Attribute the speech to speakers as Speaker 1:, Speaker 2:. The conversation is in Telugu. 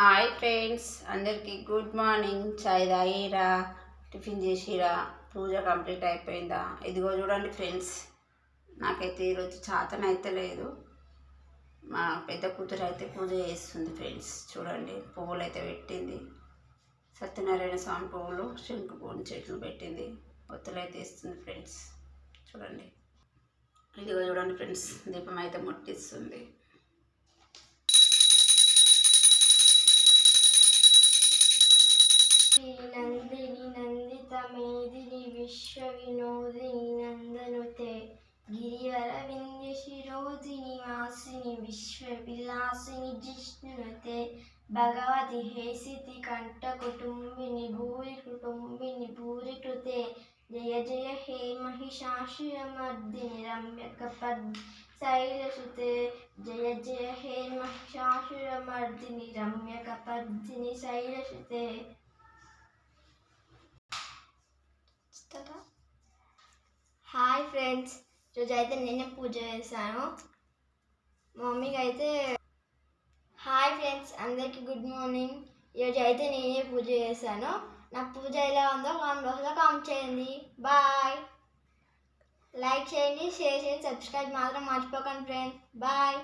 Speaker 1: హాయ్ ఫ్రెండ్స్ అందరికీ గుడ్ మార్నింగ్. చాయ్ తాగిరా? టిఫిన్ చేసిరా? పూజ కంప్లీట్ అయిపోయిందా? ఇదిగో చూడండి ఫ్రెండ్స్ నాకైతే ఈరోజు చాతన అయితే లేదు. మా పెద్ద కూతురు అయితే పూజ చేస్తుంది ఫ్రెండ్స్ చూడండి పువ్వులు అయితే పెట్టింది. సత్యనారాయణ స్వామి పువ్వులు శంకు పువ్వుని చెట్లు పెట్టింది. ఒత్తులు అయితే ఇస్తుంది ఫ్రెండ్స్ చూడండి. ఇదిగో చూడండి ఫ్రెండ్స్ దీపం అయితే ముట్టిస్తుంది.
Speaker 2: నందిని నందిత మేదిని విశ్వ వినోదిని నందనుతే గిరివర వింధ్య శిరోధిని వాసిని విశ్వ విలాసిని జిష్ణునుతే భగవతి హేసితి కంఠ కుటుంబిని భూరి కుటుంబిని భూరి కృతే జయ జయ హే మహిషాసురమర్దిని రమ్యక పద్ శైలసుతే జయ జయ హే మహిషాసురమర్దిని రమ్యక పద్దిని శైలసుతే ఫ్రెండ్స్ రోజు అయితే నేనే పూజ చేశాను. మమ్మీకి అయితే హాయ్ ఫ్రెండ్స్ అందరికీ గుడ్ మార్నింగ్. ఈరోజు అయితే నేనే పూజ చేశాను. నా పూజ ఎలా ఉందో కామెంట్ బాక్స్లో కామెంట్ చేయండి. బాయ్. లైక్ చేయండి షేర్ చేయండి సబ్స్క్రైబ్ మాత్రం మర్చిపోకండి ఫ్రెండ్స్. బాయ్.